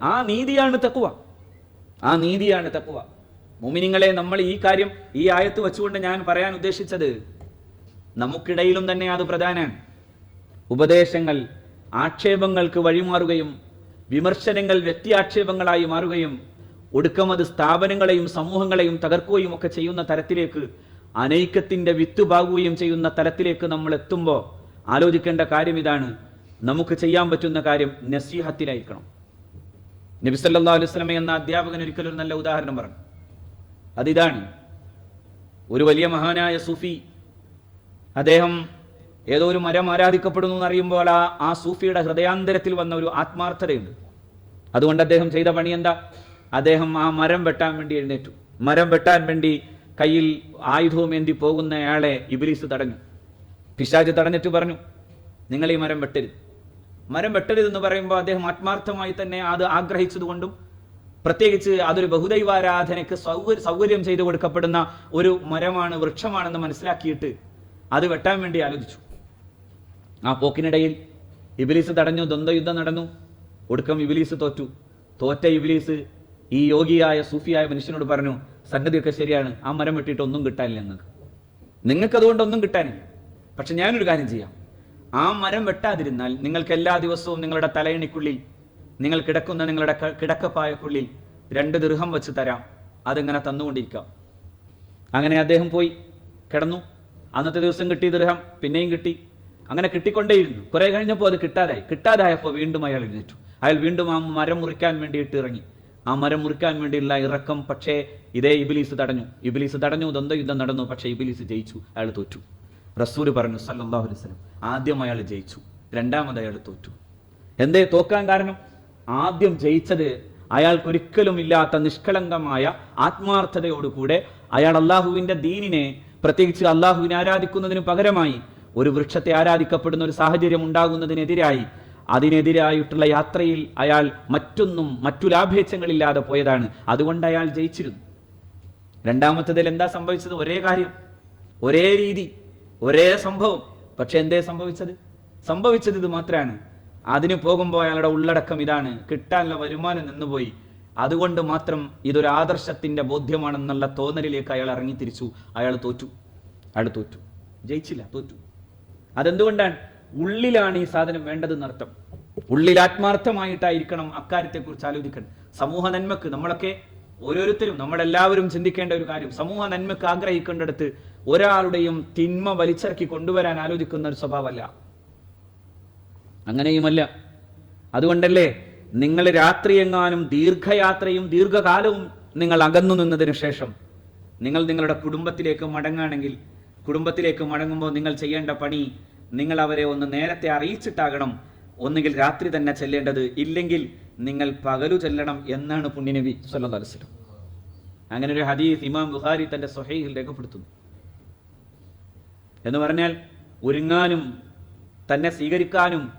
ആ നീതിയാണ് തക്കുവ ആ നീതിയാണ് തക്കുവ മുമിനിങ്ങളെ നമ്മൾ ഈ കാര്യം ഈ ആയത്ത് വെച്ചുകൊണ്ട് ഞാൻ പറയാൻ ഉദ്ദേശിച്ചത് നമുക്കിടയിലും തന്നെ അത് പ്രധാനമാണ് ഉപദേശങ്ങൾ ആക്ഷേപങ്ങൾക്ക് വഴിമാറുകയും വിമർശനങ്ങൾ വ്യക്തിയാക്ഷേപങ്ങളായി മാറുകയും ഒടുക്കം അത് സ്ഥാപനങ്ങളെയും സമൂഹങ്ങളെയും തകർക്കുകയും ഒക്കെ ചെയ്യുന്ന തരത്തിലേക്ക് അനൈക്യത്തിന്റെ വിത്ത് പാകുകയും ചെയ്യുന്ന തലത്തിലേക്ക് നമ്മൾ എത്തുമ്പോൾ ആലോചിക്കേണ്ട കാര്യം ഇതാണ്. നമുക്ക് ചെയ്യാൻ പറ്റുന്ന കാര്യം നസീഹത്തിലായിരിക്കണം. നബി അലൈഹി വസല്ലമ എന്ന അധ്യാപകൻ ഒരിക്കലൊരു നല്ല ഉദാഹരണം പറഞ്ഞു. അതിതാണ് ഒരു വലിയ മഹാനായ സൂഫി. അദ്ദേഹം ഏതോ ഒരു മരം ആരാധിക്കപ്പെടുന്നു എന്നറിയുമ്പോൾ ആ ആ സൂഫിയുടെ ഹൃദയാന്തരത്തിൽ വന്ന ഒരു ആത്മാർത്ഥതയുണ്ട്. അതുകൊണ്ട് അദ്ദേഹം ചെയ്ത പണി എന്താ? അദ്ദേഹം ആ മരം വെട്ടാൻ വേണ്ടി എഴുന്നേറ്റു. മരം വെട്ടാൻ വേണ്ടി കയ്യിൽ ആയുധവും ഏന്തി പോകുന്നയാളെ ഇബിലീസ് തടഞ്ഞു. പിശാജ് തടഞ്ഞിട്ട് പറഞ്ഞു നിങ്ങൾ ഈ മരം വെട്ടരുത്. മരം വെട്ടരുതെന്ന് പറയുമ്പോൾ അദ്ദേഹം ആത്മാർത്ഥമായി തന്നെ അത് ആഗ്രഹിച്ചതുകൊണ്ടും പ്രത്യേകിച്ച് അതൊരു ബഹുദൈവാരാധനയ്ക്ക് സൗകര്യ സൗകര്യം ചെയ്തു കൊടുക്കപ്പെടുന്ന ഒരു മരമാണ് വൃക്ഷമാണെന്ന് മനസ്സിലാക്കിയിട്ട് അത് വെട്ടാൻ വേണ്ടി ആലോചിച്ചു. ആ പോക്കിനിടയിൽ ഇബിലീസ് തടഞ്ഞു ദ്വന്ദ്വയുദ്ധം നടന്നു ഒടുക്കം ഇബിലീസ് തോറ്റു. തോറ്റ ഇബിലീസ് ഈ യോഗിയായ സൂഫിയായ മനുഷ്യനോട് പറഞ്ഞു സംഗതിയൊക്കെ ശരിയാണ് ആ മരം വെട്ടിയിട്ട് ഒന്നും കിട്ടാനില്ല നിങ്ങൾക്ക് നിങ്ങൾക്ക് ഒന്നും കിട്ടാനില്ല. പക്ഷെ ഞാനൊരു കാര്യം ചെയ്യാം. ആ മരം വെട്ടാതിരുന്നാൽ നിങ്ങൾക്ക് എല്ലാ ദിവസവും നിങ്ങളുടെ തലയണിക്കുള്ളിൽ നിങ്ങൾ കിടക്കുന്ന നിങ്ങളുടെ കിടക്കപ്പായക്കുള്ളിൽ രണ്ട് ദൃഹം വെച്ച് തരാം. അതിങ്ങനെ തന്നുകൊണ്ടിരിക്കാം. അങ്ങനെ അദ്ദേഹം പോയി കിടന്നു. അന്നത്തെ ദിവസം കിട്ടിയ ദൃഹം പിന്നെയും കിട്ടി. അങ്ങനെ കിട്ടിക്കൊണ്ടേയിരുന്നു. കുറെ കഴിഞ്ഞപ്പോൾ അത് കിട്ടാതായി. കിട്ടാതായപ്പോൾ വീണ്ടും അയാൾ എഴുന്നേറ്റു. അയാൾ വീണ്ടും ആ മരം മുറിക്കാൻ വേണ്ടിയിട്ട് ഇറങ്ങി. ആ മരം മുറിക്കാൻ വേണ്ടിയുള്ള ഇറക്കം പക്ഷേ ഇതേ ഇബിലീസ് തടഞ്ഞു. ഇബിലീസ് തടഞ്ഞു ദ്വന്ദ്വ യുദ്ധം നടന്നു പക്ഷേ ഇബിലീസ് ജയിച്ചു അയാൾ തോറ്റു. റസൂൽ പറഞ്ഞു സല്ലല്ലാഹു അലൈഹി വസല്ലം ആദ്യം അയാൾ ജയിച്ചു രണ്ടാമത് അയാൾ തോറ്റു. എന്തേ തോക്കാൻ കാരണം? ആദ്യം ജയിച്ചത് അയാൾക്കൊരിക്കലും ഇല്ലാത്ത നിഷ്കളങ്കമായ ആത്മാർത്ഥതയോടുകൂടെ അയാൾ അള്ളാഹുവിന്റെ ദീനിനെ പ്രത്യേകിച്ച് അള്ളാഹുവിനെ ആരാധിക്കുന്നതിന് പകരമായി ഒരു വൃക്ഷത്തെ ആരാധിക്കപ്പെടുന്ന ഒരു സാഹചര്യം ഉണ്ടാകുന്നതിനെതിരായി അതിനെതിരായിട്ടുള്ള യാത്രയിൽ അയാൾ മറ്റൊന്നും മറ്റു ലാഭേച്ഛങ്ങളില്ലാതെ പോയതാണ്. അതുകൊണ്ട് അയാൾ ജയിച്ചിരുന്നു. രണ്ടാമത്തതിൽ എന്താ സംഭവിച്ചത്? ഒരേ കാര്യം. ഒരേ രീതി. ഒരേ സംഭവം. പക്ഷെ എന്തേ സംഭവിച്ചത്? സംഭവിച്ചത് ഇത് മാത്രമാണ് അതിന് പോകുമ്പോൾ അയാളുടെ ഉള്ളടക്കം ഇതാണ്. കിട്ടാനുള്ള വരുമാനം നിന്നുപോയി. അതുകൊണ്ട് മാത്രം ഇതൊരു ആദർശത്തിന്റെ ബോധ്യമാണെന്നുള്ള തോന്നലിലേക്ക് അയാൾ ഇറങ്ങി തിരിച്ചു. അയാൾ തോറ്റു. അയാൾ തോറ്റു. ജയിച്ചില്ല തോറ്റു. അതെന്തുകൊണ്ടാണ്? ഉള്ളിലാണ് ഈ സാധനം വേണ്ടതെന്നർത്ഥം ഉള്ളിൽ ആത്മാർത്ഥമായിട്ടായിരിക്കണം അക്കാര്യത്തെക്കുറിച്ച് ആലോചിക്കണം സമൂഹ നന്മക്ക് നമ്മളൊക്കെ ഓരോരുത്തരും നമ്മളെല്ലാവരും ചിന്തിക്കേണ്ട ഒരു കാര്യം. സമൂഹ നന്മക്ക് ആഗ്രഹിക്കേണ്ടടുത്ത് ഒരാളുടെയും തിന്മ വലിച്ചിറക്കി കൊണ്ടുവരാൻ ആലോചിക്കുന്ന ഒരു സ്വഭാവമല്ല. അങ്ങനെയുമല്ല. അതുകൊണ്ടല്ലേ നിങ്ങൾ രാത്രി എങ്ങാനും ദീർഘയാത്രയും ദീർഘകാലവും നിങ്ങൾ അകന്നു നിന്നതിനു ശേഷം നിങ്ങൾ നിങ്ങളുടെ കുടുംബത്തിലേക്ക് മടങ്ങുകയാണെങ്കിൽ കുടുംബത്തിലേക്ക് മടങ്ങുമ്പോൾ നിങ്ങൾ ചെയ്യേണ്ട പണി നിങ്ങൾ അവരെ ഒന്ന് നേരത്തെ അറിയിച്ചിട്ടാകണം. ഒന്നുകിൽ രാത്രി തന്നെ ചെല്ലേണ്ടത് ഇല്ലെങ്കിൽ നിങ്ങൾ പകലു ചെല്ലണം എന്നാണ് പുണ്യനബി സല്ലല്ലാഹു അലൈഹി വസല്ലം. അങ്ങനെ ഒരു ഹദീസ് ഇമാം ബുഖാരി തന്റെ സ്വഹീഹിൽ രേഖപ്പെടുത്തുന്നു. എന്ന് പറഞ്ഞാൽ ഒരുങ്ങാനും തന്നെ സ്വീകരിക്കാനും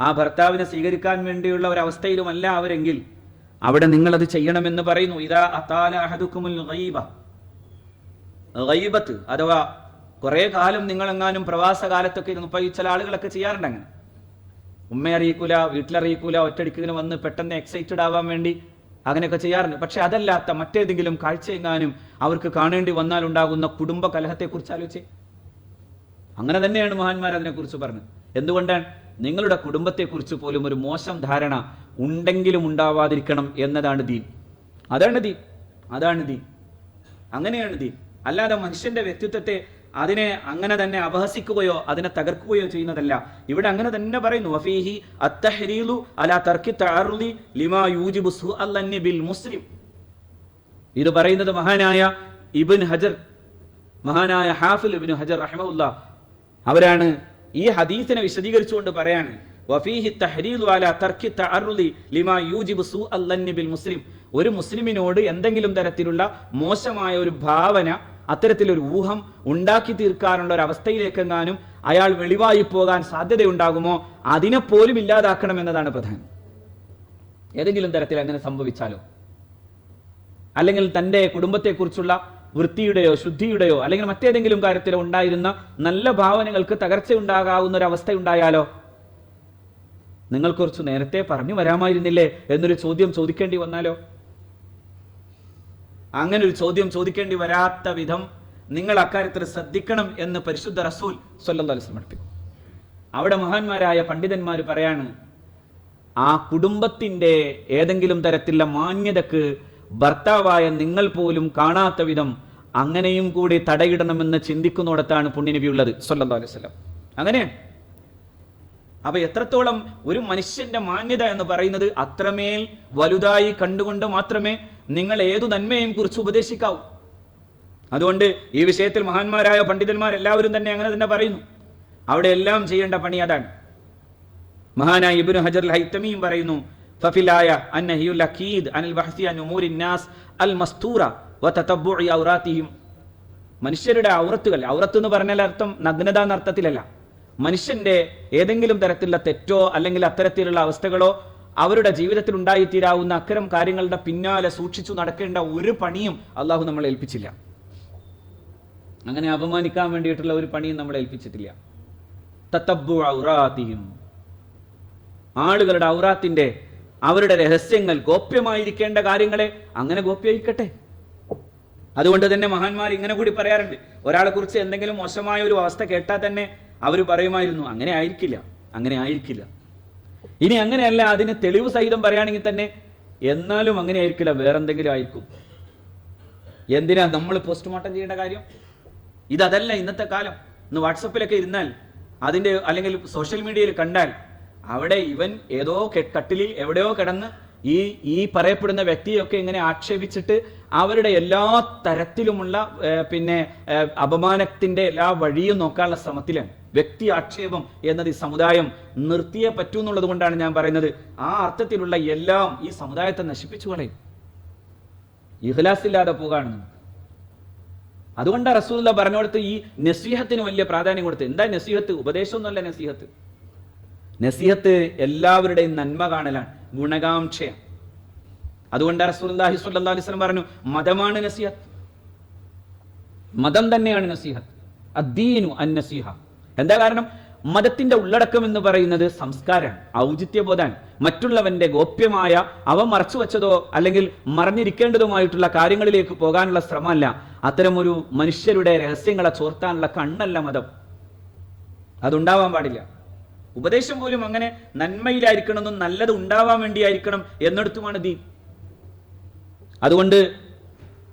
ആ ഭർത്താവിനെ സ്വീകരിക്കാൻ വേണ്ടിയുള്ള ഒരവസ്ഥയിലുമല്ല അവരെങ്കിൽ അവിടെ നിങ്ങളത് ചെയ്യണമെന്ന് പറയുന്നു ഇതാ അതാല അഹദുക്കുമുൽ ഗൈബ. അഥവാ കുറെ കാലം നിങ്ങളെങ്ങാനും പ്രവാസ കാലത്തൊക്കെ ഇരുന്ന് ഇപ്പൊ ഈ ചില ആളുകളൊക്കെ ചെയ്യാറുണ്ട് അങ്ങനെ. അറിയിക്കൂല വീട്ടിലറിയിക്കൂല ഒറ്റടിക്ക് ഇങ്ങനെ വന്ന് പെട്ടെന്ന് എക്സൈറ്റഡ് ആവാൻ വേണ്ടി അങ്ങനെയൊക്കെ ചെയ്യാറുണ്ട്. പക്ഷെ അതല്ലാത്ത മറ്റേതെങ്കിലും കാഴ്ചയെങ്ങാനും അവർക്ക് കാണേണ്ടി വന്നാൽ ഉണ്ടാകുന്ന കുടുംബ കലഹത്തെക്കുറിച്ച് ആലോചിച്ചേ അങ്ങനെ തന്നെയാണ് മഹാന്മാർ അതിനെക്കുറിച്ച് പറഞ്ഞത്. എന്തുകൊണ്ടാണ്? നിങ്ങളുടെ കുടുംബത്തെക്കുറിച്ച് പോലും ഒരു മോശം ധാരണ ഉണ്ടെങ്കിലും ഉണ്ടാവാതിരിക്കണം എന്നതാണ് ദീൻ. അതാണ് ദീൻ. അതാണ് ദീൻ. അങ്ങനെയാണ് ദീൻ. അല്ലാതെ മനുഷ്യന്റെ വ്യക്തിത്വത്തെ അതിനെ അങ്ങനെ തന്നെ അപഹസിക്കുകയോ അതിനെ തകർക്കുകയോ ചെയ്യുന്നതല്ല. ഇവിടെ അങ്ങനെ തന്നെ പറയുന്നു. അത്തഹരീലു ലിമാ യൂജിബു മുസ്ലിം. ഇത് പറയുന്നത് മഹാനായ ഇബിൻ ഹജർ മഹാനായ ഹാഫിൽ ഇബിൻ ഹജർ റഹ്മുല്ല അവരാണ് ഈ ഹദീസിനെ വിശദീകരിച്ചുകൊണ്ട് പറയാണ് വഫീഹി ലിമാ ബിൽ മുസ്ലിം. ഒരു മുസ്ലിമിനോട് എന്തെങ്കിലും തരത്തിലുള്ള മോശമായ ഒരു ഭാവന അത്തരത്തിലൊരു ഊഹം ഉണ്ടാക്കി തീർക്കാനുള്ള ഒരു അവസ്ഥയിലേക്കെങ്ങാനും അയാൾ വെളിവായി പോകാൻ സാധ്യതയുണ്ടാകുമോ? അതിനെ പോലും ഇല്ലാതാക്കണം എന്നതാണ് പ്രധാനം. ഏതെങ്കിലും തരത്തിൽ അങ്ങനെ സംഭവിച്ചാലോ? അല്ലെങ്കിൽ തന്റെ കുടുംബത്തെക്കുറിച്ചുള്ള വൃത്തിയുടെയോ ശുദ്ധിയുടെയോ അല്ലെങ്കിൽ മറ്റേതെങ്കിലും കാര്യത്തിലോ ഉണ്ടായിരുന്ന നല്ല ഭാവനകൾക്ക് തകർച്ച ഉണ്ടാകാവുന്ന ഒരു അവസ്ഥ ഉണ്ടായാലോ നിങ്ങൾ കുറച്ച് നേരത്തെ പറഞ്ഞു വരാമായിരുന്നില്ലേ എന്നൊരു ചോദ്യം ചോദിക്കേണ്ടി വന്നാലോ? അങ്ങനെ ഒരു ചോദ്യം ചോദിക്കേണ്ടി വരാത്ത വിധം നിങ്ങൾ അക്കാര്യത്തിൽ ശ്രദ്ധിക്കണം എന്ന് പരിശുദ്ധ റസൂൽ സല്ലല്ലാഹു സമർപ്പിക്കും അവിടെ മഹാന്മാരായ പണ്ഡിതന്മാർ പറയാണ് ആ കുടുംബത്തിന്റെ ഏതെങ്കിലും തരത്തിലുള്ള മാന്യതക്ക് ഭർത്താവായ നിങ്ങൾ പോലും കാണാത്ത വിധം അങ്ങനെയും കൂടി തടയിടണമെന്ന് ചിന്തിക്കുന്നിടത്താണ് പുണ്യനബി ഉള്ളത് സല്ലല്ലാഹു അലൈഹി വസല്ലം. അങ്ങനെ അപ്പൊ എത്രത്തോളം ഒരു മനുഷ്യന്റെ മാന്യത എന്ന് പറയുന്നത് അത്രമേൽ വലുതായി കണ്ടുകൊണ്ട് മാത്രമേ നിങ്ങൾ ഏതു നന്മയെയും കുറിച്ച് ഉപദേശിക്കാവൂ. അതുകൊണ്ട് ഈ വിഷയത്തിൽ മഹാന്മാരായ പണ്ഡിതന്മാർ എല്ലാവരും തന്നെ അങ്ങനെ തന്നെ പറയുന്നു. അവിടെ എല്ലാം ചെയ്യേണ്ട പണി അതാണ്. മഹാനായ ഇബ്നു ഹജർ ഹൈത്തമിയും പറയുന്നു അഖീദ് അനിൽ ബഹ്സി അൻ ഉമൂരി നാസ് അൽ മസ്തൂറ വ തതബ്ബുഇ ഔറാത്തിഹിം മനുഷ്യരുടെ ഔറത്തുകൾ ഔറത്ത് എന്ന് പറഞ്ഞാൽ അർത്ഥം നഗ്നത എന്ന അർത്ഥത്തിലല്ല. മനുഷ്യന്റെ ഏതെങ്കിലും തരത്തിലുള്ള തെറ്റോ അല്ലെങ്കിൽ അത്തരത്തിലുള്ള അവസ്ഥകളോ അവരുടെ ജീവിതത്തിൽ ഉണ്ടായിത്തീരാവുന്ന അക്കരം കാര്യങ്ങളുടെ പിന്നാലെ സൂക്ഷിച്ചു നടക്കേണ്ട ഒരു പണിയും അള്ളാഹു നമ്മളെ ഏൽപ്പിച്ചില്ല. അങ്ങനെ അപമാനിക്കാൻ വേണ്ടിയിട്ടുള്ള ഒരു പണിയും നമ്മളെ ഏൽപ്പിച്ചിട്ടില്ല. തത്തബ്ബു ഔറാത്തിഹിം. ആളുകളുടെ ഔറാത്തിന്റെ അവരുടെ രഹസ്യങ്ങൾ ഗോപ്യമായിരിക്കേണ്ട കാര്യങ്ങളെ അങ്ങനെ ഗോപ്യമായിരിക്കട്ടെ. അതുകൊണ്ട് തന്നെ മഹാന്മാർ ഇങ്ങനെ കൂടി പറയാറുണ്ട് ഒരാളെ കുറിച്ച് എന്തെങ്കിലും മോശമായ ഒരു അവസ്ഥ കേട്ടാൽ തന്നെ അവർ പറയുമായിരുന്നു അങ്ങനെ ആയിരിക്കില്ല അങ്ങനെ ആയിരിക്കില്ല. ഇനി അങ്ങനെയല്ല അതിന് തെളിവ് സഹിതം പറയുകയാണെങ്കിൽ തന്നെ എന്നാലും അങ്ങനെ ആയിരിക്കില്ല വേറെന്തെങ്കിലും ആയിരിക്കും. എന്തിനാ നമ്മൾ പോസ്റ്റ്മോർട്ടം ചെയ്യേണ്ട കാര്യം? ഇതല്ല ഇന്നത്തെ കാലം. ഇന്ന് വാട്സപ്പിലൊക്കെ ഇരുന്നാൽ അതിന്റെ അല്ലെങ്കിൽ സോഷ്യൽ മീഡിയയിൽ കണ്ടാൽ അവിടെ ഇവൻ ഏതോ കട്ടിലിൽ എവിടെയോ കിടന്ന് ഈ ഈ പറയപ്പെടുന്ന വ്യക്തിയൊക്കെ ഇങ്ങനെ ആക്ഷേപിച്ചിട്ട് അവരുടെ എല്ലാ തരത്തിലുമുള്ള പിന്നെ അപമാനത്തിന്റെ എല്ലാ വഴിയും നോക്കാനുള്ള ശ്രമത്തിലാണ്. വ്യക്തി ആക്ഷേപം എന്നത് ഈ സമുദായം നിർത്തിയേ പറ്റൂ എന്നുള്ളത് കൊണ്ടാണ് ഞാൻ പറയുന്നത്. ആ അർത്ഥത്തിലുള്ള എല്ലാം ഈ സമുദായത്തെ നശിപ്പിച്ചു കളയും. ഇഖ്ലാസ് ഇല്ലാതെ പോകാണ് അതുകൊണ്ടാണ് റസൂല്ല പറഞ്ഞുകൊടുത്ത് ഈ നസീഹത്തിന് വലിയ പ്രാധാന്യം കൊടുത്ത് എന്താ നസീഹത്ത്? ഉപദേശം ഉപദേശമൊന്നുമല്ല നസീഹത്ത്. നസീഹത്ത് എല്ലാവരുടെയും നന്മ കാണലാണ് ഗുണകാംക്ഷയാണ്. അതുകൊണ്ട് സ്വല്ലല്ലാഹി അലൈഹി വസല്ലം പറഞ്ഞു മതമാണ് നസീഹത്ത്. മതം തന്നെയാണ് നസീഹത്ത്. അദ്ദീനു അൻ നസീഹ. എന്താ കാരണം? മതത്തിന്റെ ഉള്ളടക്കം എന്ന് പറയുന്നത് സംസ്കാരമാണ് ഔചിത്യബോധാണ് മറ്റുള്ളവന്റെ ഗോപ്യമായ അവ മറച്ചു വെച്ചതോ അല്ലെങ്കിൽ മറഞ്ഞിരിക്കേണ്ടതുമായിട്ടുള്ള കാര്യങ്ങളിലേക്ക് പോകാനുള്ള ശ്രമമല്ല. അത്തരമൊരു മനുഷ്യരുടെ രഹസ്യങ്ങളെ ചോർത്താനുള്ള കണ്ണല്ല മതം. അതുണ്ടാവാൻ പാടില്ല. ഉപദേശം പോലും അങ്ങനെ നന്മയിലായിരിക്കണമെന്നും നല്ലത് ഉണ്ടാവാൻ വേണ്ടിയായിരിക്കണം എന്നിടത്തുമാണ് ദീൻ. അതുകൊണ്ട്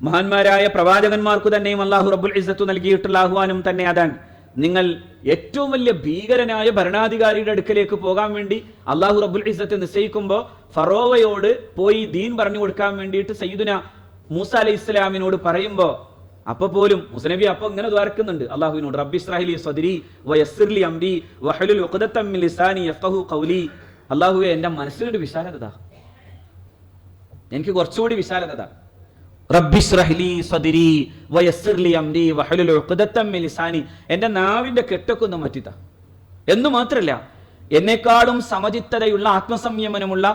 മഹാന്മാരായ പ്രവാചകന്മാർക്ക് തന്നെയും അള്ളാഹു റബുൽ ഇസ്സത്ത് നൽകിയിട്ടുള്ള ആഹ്വാനം തന്നെ അതാണ്. നിങ്ങൾ ഏറ്റവും വലിയ ഭീകരനായ ഭരണാധികാരിയുടെ അടുക്കലേക്ക് പോകാൻ വേണ്ടി അള്ളാഹു റബുൽ ഇസ്സത്ത് നിശ്ചയിക്കുമ്പോൾ ഫറോവയോട് പോയി ദീൻ പറഞ്ഞു കൊടുക്കാൻ വേണ്ടിയിട്ട് സയ്യിദുന മൂസ അലൈഹി ഇസ്ലാമിനോട് പറയുമ്പോൾ അപ്പൊ പോലും മുസ്നബി അപ്പൊ ഇങ്ങനെ ദ്വാരക്കുന്നുണ്ട്. അള്ളാഹുവിനോട് റബ്ബി ഇസ്രാഹിലി സദരി വയസ്സിർലി അംബി വഹലുൽ ഉഖദത്തം മിൻ ലിസാനി യഫ്ഖഹു ഖൗലി. അള്ളാഹുവെ എന്റെ മനസ്സിലൊരു വിശാലത എനിക്ക് കുറച്ചുകൂടി വിശാലത എന്റെ അംരി നാവിന്റെ കെട്ടൊക്കെ ഒന്ന് മാറ്റിത്ത. എന്ന് മാത്രല്ല എന്നെക്കാളും സമചിത്തതയുള്ള ആത്മസംയമനമുള്ള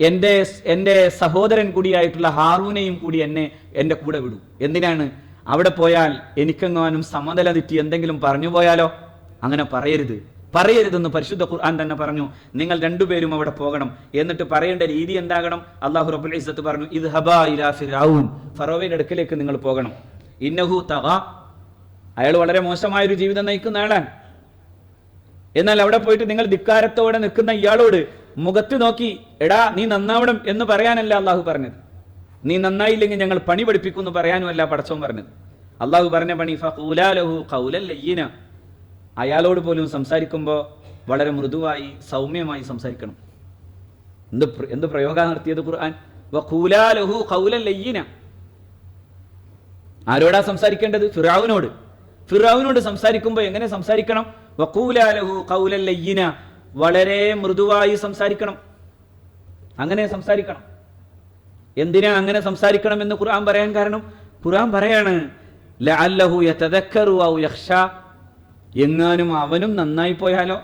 എന്റെ എന്റെ സഹോദരൻ കൂടിയായിട്ടുള്ള ഹാറൂനെയും കൂടി എന്നെ എന്റെ കൂടെ വിടൂ. എന്തിനാണ്? അവിടെ പോയാൽ എനിക്കെങ്ങാനും സമനില തെറ്റി എന്തെങ്കിലും പറഞ്ഞു പോയാലോ? അങ്ങനെ പറയരുത്. പറയരുതെന്ന് പരിശുദ്ധ ഖുർആൻ തന്നെ പറഞ്ഞു. നിങ്ങൾ രണ്ടുപേരും അവിടെ പോകണം. എന്നിട്ട് പറയേണ്ട രീതി എന്താകണം? അള്ളാഹു റബുൽ ഇസത്ത് പറഞ്ഞു ഇത് ഫറോവയുടെ അടുക്കലേക്ക് നിങ്ങൾ പോകണം. ഇന്നഹു തഗ. അയാൾ വളരെ മോശമായ ഒരു ജീവിതം നയിക്കുന്ന ആളാണ്. എന്നാൽ അവിടെ പോയിട്ട് നിങ്ങൾ ധിക്കാരത്തോടെ നിൽക്കുന്ന ഇയാളോട് മുഖത്ത് നോക്കി എടാ നീ നന്നാവണം എന്ന് പറയാനല്ല അള്ളാഹു പറഞ്ഞത്. നീ നന്നായില്ലെങ്കിൽ ഞങ്ങൾ പണി പഠിപ്പിക്കും എന്ന് പറയാനുമല്ല പടച്ചോൻ പറഞ്ഞത്. അള്ളാഹു പറഞ്ഞ പണി ലയ്യിന. അയാളോട് പോലും സംസാരിക്കുമ്പോൾ വളരെ മൃദുവായി സൗമ്യമായി സംസാരിക്കണം. എന്ത് എന്ത് പ്രയോഗ നടത്തിയത് ഖുർആൻ? വഖൂലാലഹു ഖൗലൻ ലയ്യിന. ആരോടാ സംസാരിക്കേണ്ടത്? ഫിറാവിനോട് ഫിറാവിനോട് സംസാരിക്കുമ്പോൾ എങ്ങനെ സംസാരിക്കണം? വഖൂലാലഹു ഖൗലൻ ലയ്യിന. വളരെ മൃദുവായി സംസാരിക്കണം. അങ്ങനെ സംസാരിക്കണം. എന്തിനാ അങ്ങനെ സംസാരിക്കണം എന്ന് ഖുർആൻ പറയാൻ കാരണം? ഖുർആൻ പറയാണ് ലഅല്ലഹു യതദക്കറു എങ്ങാനും അവനും നന്നായി പോയാലോ?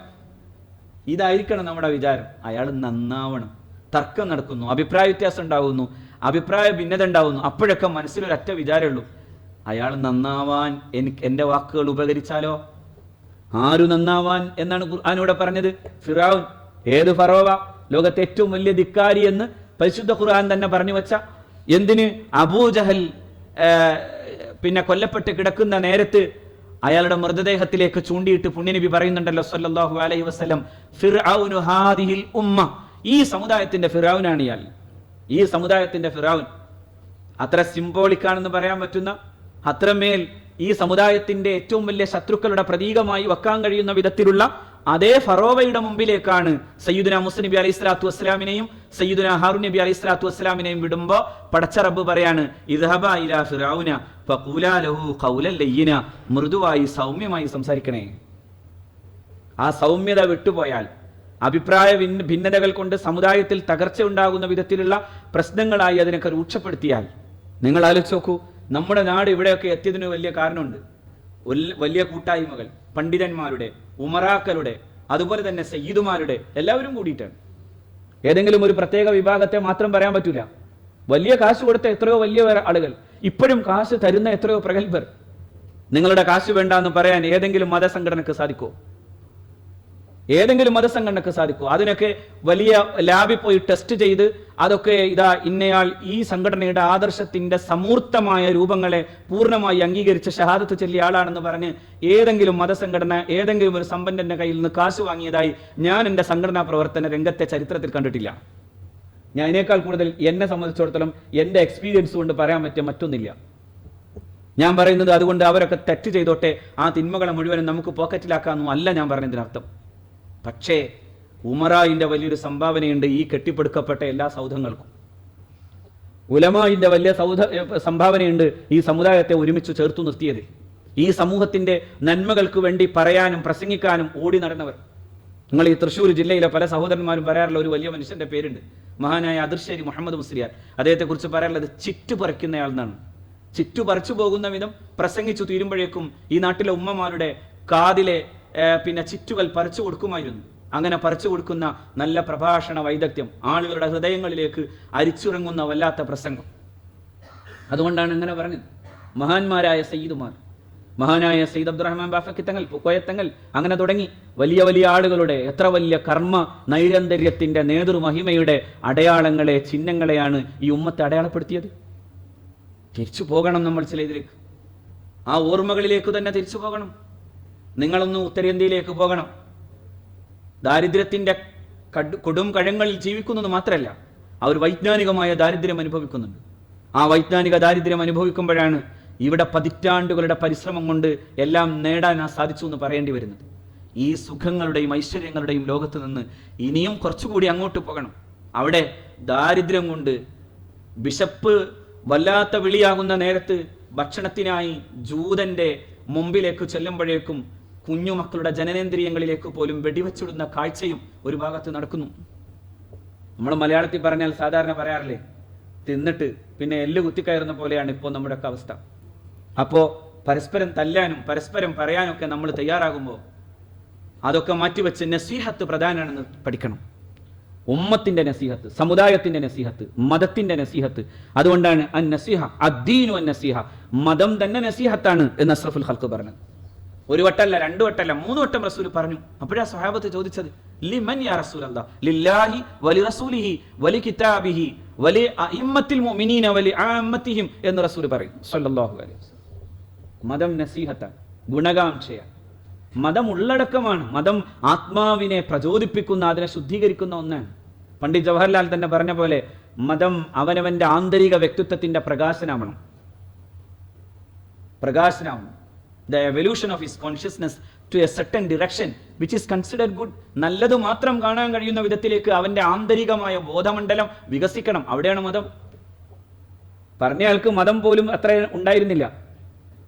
ഇതായിരിക്കണം നമ്മുടെ വിചാരം. അയാൾ നന്നാവണം. തർക്കം നടക്കുന്നു. അഭിപ്രായ വ്യത്യാസം ഉണ്ടാകുന്നു അഭിപ്രായ ഭിന്നത ഉണ്ടാകുന്നു അപ്പോഴൊക്കെ മനസ്സിലൊരൊറ്റ വിചാരമുള്ളൂ. അയാൾ നന്നാവാൻ എനിക്ക് എന്റെ വാക്കുകൾ ഉപകരിച്ചാലോ? ആരു നന്നാവാൻ എന്നാണ് ഖുർആാനൂടെ പറഞ്ഞത്? ഫിറാവുൻ ഏത് ഫറോവ? ലോകത്തെ ഏറ്റവും വലിയ ധിക്കാരി എന്ന് പരിശുദ്ധ ഖുർആൻ തന്നെ പറഞ്ഞു വെച്ച എന്തിന് അബൂജഹൽ പിന്നെ കൊല്ലപ്പെട്ട് കിടക്കുന്ന നേരത്ത് അയാളുടെ മൃതദേഹത്തിലേക്ക് ചൂണ്ടിയിട്ട് പുണ്യനബി പറയുന്നുണ്ടല്ലോ സല്ലല്ലാഹു അലൈഹി ഫിർഔനു ഹാദിഹിൽ ഉമ്മ. ഈ സമുദായത്തിന്റെ ഫിറാവുനാണ് ഇയാൾ. ഈ സമുദായത്തിന്റെ ഫിറാവുൻ അത്ര സിംബോളിക് ആണെന്ന് പറയാൻ പറ്റുന്ന അത്രമേൽ ഈ സമുദായത്തിന്റെ ഏറ്റവും വലിയ ശത്രുക്കളുടെ പ്രതീകമായി വെക്കാൻ കഴിയുന്ന വിധത്തിലുള്ള അതേ ഫറോവയുടെ മുമ്പിലേക്കാണ് സയ്യിദുന മുസ്ലിം നബി അലൈഹി സ്വലാത്തു വസ്സലാമിനെയും സയ്യിദുന ഹാറു നബി അലൈഹി സ്വലാത്തു വസ്സലാമിനെയും വിടുമ്പോ പടച്ചറബ് പറയാണ് ഇദ്ഹബ ഇലാ ലഹു മൃദുവായി സൗമ്യമായി സംസാരിക്കണേ. ആ സൗമ്യത വിട്ടുപോയാൽ അഭിപ്രായ ഭിന്ന- ഭിന്നതകൾ കൊണ്ട് സമുദായത്തിൽ തകർച്ച ഉണ്ടാകുന്ന വിധത്തിലുള്ള പ്രശ്നങ്ങളായി അതിനൊക്കെ രൂക്ഷപ്പെടുത്തിയാൽ നിങ്ങൾ ആലോചിച്ച് നോക്കൂ നമ്മുടെ നാട് ഇവിടെയൊക്കെ എത്തിയതിന് വലിയ കാരണമുണ്ട്. വലിയ കൂട്ടായ്മകൾ പണ്ഡിതന്മാരുടെ ഉമറാക്കളുടെ അതുപോലെ തന്നെ സയ്യിദുമാരുടെ എല്ലാവരും കൂടിയിട്ടാണ്. ഏതെങ്കിലും ഒരു പ്രത്യേക വിഭാഗത്തെ മാത്രം പറയാൻ പറ്റൂല. വലിയ കാശ് കൊടുത്ത എത്രയോ വലിയ ആളുകൾ ഇപ്പോഴും കാശ് തരുന്ന എത്രയോ പ്രഗത്ഭർ. നിങ്ങളുടെ കാശ് വേണ്ട എന്ന് പറയാൻ ഏതെങ്കിലും മതസംഘടനക്ക് സാധിക്കുമോ ഏതെങ്കിലും മതസംഘടനക്ക് സാധിക്കും. അതിനൊക്കെ വലിയ ലാബിൽ പോയി ടെസ്റ്റ് ചെയ്ത് അതൊക്കെ ഇതാ ഇന്നയാൾ ഈ സംഘടനയുടെ ആദർശത്തിന്റെ സമൂർത്തമായ രൂപങ്ങളെ പൂർണമായി അംഗീകരിച്ച് ഷഹാദത്ത് ചെല്ലിയ ആളാണെന്ന് പറഞ്ഞ് ഏതെങ്കിലും മതസംഘടന ഏതെങ്കിലും ഒരു സമ്പന്നന്റെ കയ്യിൽ നിന്ന് കാശ് വാങ്ങിയതായി ഞാൻ എന്റെ സംഘടനാ പ്രവർത്തന രംഗത്തെ ചരിത്രത്തിൽ കണ്ടിട്ടില്ല. ഞാൻ ഇതിനേക്കാൾ കൂടുതൽ എന്നെ സംബന്ധിച്ചിടത്തോളം എന്റെ എക്സ്പീരിയൻസ് കൊണ്ട് പറയാൻ പറ്റിയ മറ്റൊന്നില്ല. ഞാൻ പറയുന്നത് അതുകൊണ്ട് അവരൊക്കെ തെറ്റ് ചെയ്തോട്ടെ ആ തിന്മകളെ മുഴുവനും നമുക്ക് പോക്കറ്റിലാക്കാമെന്നും അല്ല ഞാൻ പറഞ്ഞതിനർത്ഥം. പക്ഷേ ഉമറായിന്റെ വലിയൊരു സംഭാവനയുണ്ട് ഈ കെട്ടിപ്പടുക്കപ്പെട്ട എല്ലാ സൗധങ്ങൾക്കും. ഉലമായിന്റെ വലിയ സൗധ സംഭാവനയുണ്ട് ഈ സമുദായത്തെ ഒരുമിച്ച് ചേർത്തു നിർത്തിയത്. ഈ സമൂഹത്തിന്റെ നന്മകൾക്ക് വേണ്ടി പറയാനും പ്രസംഗിക്കാനും ഓടി നടന്നവർ. നിങ്ങൾ ഈ തൃശ്ശൂർ ജില്ലയിലെ പല സഹോദരന്മാരും പറയാറുള്ള ഒരു വലിയ മനുഷ്യന്റെ പേരുണ്ട്. മഹാനായ അതിർശ്ശേരി മുഹമ്മദ് മുസ്ലിയാർ. അദ്ദേഹത്തെക്കുറിച്ച് പറയാനുള്ളത് ചിറ്റു പറിക്കുന്നയാൾ എന്നാണ്. ചിറ്റു പറിച്ചു പോകുന്ന വിധം പ്രസംഗിച്ചു തീരുമ്പോഴേക്കും ഈ നാട്ടിലെ ഉമ്മമാരുടെ കാതിലെ പിന്നെ ചിറ്റുകൾ പറിച്ചു കൊടുക്കുമായിരുന്നു. അങ്ങനെ പറിച്ചു കൊടുക്കുന്ന നല്ല പ്രഭാഷണ വൈദഗ്ധ്യം ആളുകളുടെ ഹൃദയങ്ങളിലേക്ക് അരിച്ചുറങ്ങുന്ന വല്ലാത്ത പ്രസംഗം. അതുകൊണ്ടാണ് ഇങ്ങനെ പറഞ്ഞത്. മഹാന്മാരായ സയ്യിദുമാർ മഹാനായ സയ്യിദ് അബ്ദുറഹ്മാൻ ബാഫക്കിത്തങ്ങൾ പൂക്കോയത്തങ്ങൾ അങ്ങനെ തുടങ്ങി. വലിയ വലിയ ആളുകളുടെ എത്ര വലിയ കർമ്മ നൈരന്തര്യത്തിന്റെ നേതൃമഹിമയുടെ അടയാളങ്ങളെ ചിഹ്നങ്ങളെയാണ് ഈ ഉമ്മത്തെ അടയാളപ്പെടുത്തിയത്. തിരിച്ചു പോകണം നമ്മൾ ചില ഇതിലേക്ക് ആ ഓർമ്മകളിലേക്ക് തന്നെ തിരിച്ചു പോകണം. നിങ്ങളൊന്ന് ഉത്തരേന്ത്യയിലേക്ക് പോകണം. ദാരിദ്ര്യത്തിന്റെ കട് കഴങ്ങളിൽ ജീവിക്കുന്നത് മാത്രമല്ല അവർ വൈജ്ഞാനികമായ ദാരിദ്ര്യം അനുഭവിക്കുന്നുണ്ട്. ആ വൈജ്ഞാനിക ദാരിദ്ര്യം അനുഭവിക്കുമ്പോഴാണ് ഇവിടെ പതിറ്റാണ്ടുകളുടെ പരിശ്രമം കൊണ്ട് എല്ലാം നേടാൻ ആ സാധിച്ചു എന്ന് പറയേണ്ടി വരുന്നത്. ഈ സുഖങ്ങളുടെയും ഐശ്വര്യങ്ങളുടെയും ലോകത്ത് നിന്ന് ഇനിയും കുറച്ചുകൂടി അങ്ങോട്ട് പോകണം. അവിടെ ദാരിദ്ര്യം കൊണ്ട് ബിഷപ്പ് വല്ലാത്ത വിളിയാകുന്ന നേരത്ത് ഭക്ഷണത്തിനായി ജൂതന്റെ മുമ്പിലേക്ക് ചെല്ലുമ്പോഴേക്കും കുഞ്ഞുമക്കളുടെ ജനനേന്ദ്രിയങ്ങളിലേക്ക് പോലും വെടിവെച്ചിടുന്ന കാഴ്ചയും ഒരു ഭാഗത്ത് നടക്കുന്നു. നമ്മൾ മലയാളത്തിൽ പറഞ്ഞാൽ സാധാരണ പറയാറില്ലേ തിന്നിട്ട് പിന്നെ എല്ല് കുത്തിക്കയറുന്ന പോലെയാണ് ഇപ്പോൾ നമ്മുടെയൊക്കെ അവസ്ഥ. അപ്പോൾ പരസ്പരം തല്ലാനും പരസ്പരം പറയാനൊക്കെ നമ്മൾ തയ്യാറാകുമ്പോൾ അതൊക്കെ മാറ്റിവെച്ച് നസീഹത്ത് പ്രധാനമാണെന്ന് പഠിക്കണം. ഉമ്മത്തിന്റെ നസീഹത്ത് സമുദായത്തിന്റെ നസീഹത്ത് മതത്തിന്റെ നസീഹത്ത്. അതുകൊണ്ടാണ് അൻ നസീഹ അദ്ദീനു അൻ നസീഹ മതം തന്നെ നസീഹത്താണ് എന്ന് അസ്രഫുൽ ഹൽക്ക് പറഞ്ഞത്. ഒരു വട്ടല്ല രണ്ടു വട്ടല്ല മൂന്ന് വട്ടം റസൂൽ പറഞ്ഞു. അപ്പോഴാ സ്വഹാബത്ത് ചോദിച്ചത് ലിമൻ യാ റസൂൽ അല്ലാ ലില്ലാഹി വലി റസൂലിഹി വലി കിതാബിഹി വലി അഇമ്മത്തിൽ മുഅ്മിനീന വലി ആമ്മത്തിഹിം എന്ന് റസൂൽ പറയും. സല്ലല്ലാഹു അലൈഹി വസല്ലം. മതം നസീഹത്താണ് ഗുണകാംക്ഷയാണ്. മതം ഉള്ളടക്കമാണ്. മതം ആത്മാവിനെ പ്രചോദിപ്പിക്കുന്ന അതിനെ ശുദ്ധീകരിക്കുന്ന ഒന്നാണ്. പണ്ഡിറ്റ് ജവഹർലാൽ തന്നെ പറഞ്ഞ പോലെ മതം അവനവന്റെ ആന്തരിക വ്യക്തിത്വത്തിന്റെ പ്രകാശനമാണ് പ്രകാശനാവണം. The evolution of his consciousness to a certain direction which is considered good നല്ലത് മാത്രം കാണാൻ കഴിയുന്ന വിധത്തിലേക്ക് അവന്റെ ആന്തരികമായ ബോധമണ്ഡലം വികസിക്കണം. അവിടെയാണ് മതം. പറഞ്ഞയാൾക്ക് മതം പോലും അത്ര ഉണ്ടായിരുന്നില്ല.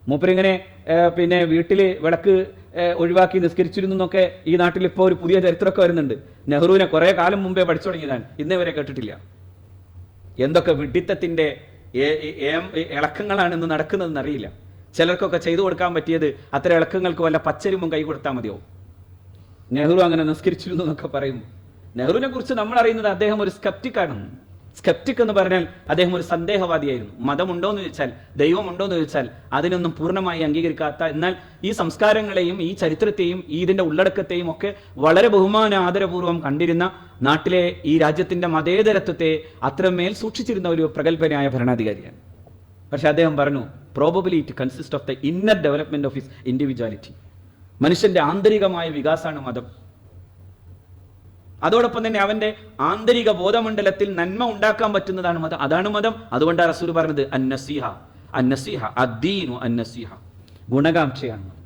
മൂപ്പരിങ്ങനെ പിന്നെ വീട്ടിൽ വിളക്ക് ഒഴിവാക്കി നിസ്കരിച്ചിരുന്നു എന്നൊക്കെ ഈ നാട്ടിൽ ഇപ്പോൾ ഒരു പുതിയ ചരിത്രമൊക്കെ വരുന്നുണ്ട്. നെഹ്റുവിനെ കുറേ കാലം മുമ്പേ പഠിച്ചു തുടങ്ങിയതാണ്. ഇന്നേ വരെ കേട്ടിട്ടില്ല. എന്തൊക്കെ ഏം- ഇളക്കങ്ങളാണ് ഇന്ന് നടക്കുന്നതെന്ന് അറിയില്ല. ചിലർക്കൊക്കെ ചെയ്തു കൊടുക്കാൻ പറ്റിയത് അത്ര ഇളക്കങ്ങൾക്ക് വല്ല പച്ചരിമും കൈ കൊടുത്താൽ മതിയോ? നെഹ്റു അങ്ങനെ നിസ്കരിച്ചിരുന്നു എന്നൊക്കെ പറയും നെഹ്റുവിനെ കുറിച്ച് നമ്മൾ അറിയുന്നത് അദ്ദേഹം ഒരു സ്കെപ്റ്റിക്കാണ് സ്കെപ്റ്റിക് എന്ന് പറഞ്ഞാൽ അദ്ദേഹം ഒരു സന്ദേഹവാദിയായിരുന്നു. മതമുണ്ടോ എന്ന് ചോദിച്ചാൽ ദൈവമുണ്ടോ എന്ന് ചോദിച്ചാൽ അതിനൊന്നും പൂർണമായി അംഗീകരിക്കാത്ത എന്നാൽ ഈ സംസ്കാരങ്ങളെയും ഈ ചരിത്രത്തെയും ഈ ഇതിന്റെ ഉള്ളടക്കത്തെയും ഒക്കെ വളരെ ബഹുമാന ആദരപൂർവം കണ്ടിരുന്ന നാട്ടിലെ ഈ രാജ്യത്തിന്റെ മതേതരത്വത്തെ അത്രമേൽ സൂക്ഷിച്ചിരുന്ന ഒരു പ്രഗത്ഭനായ ഭരണാധികാരിയാണ്. പക്ഷെ അദ്ദേഹം പറഞ്ഞു probably it consist of the inner development of his individuality മനുഷ്യന്റെ ആന്തരികമായ വികാസമാണ് മതം. അതോടൊപ്പം തന്നെ അവന്റെ ആന്തരിക ബോധമണ്ഡലത്തിൽ നന്മ ഉണ്ടാക്കാൻ പറ്റുന്നതാണ് മതം. അതാണ് മതം. അതുകൊണ്ടാണ് റസൂൽ പറഞ്ഞത് അന്നസിഹ അന്നസിഹ അദ്ദീനു അന്നസിഹ. ഗുണകാംക്ഷയാണ് മതം.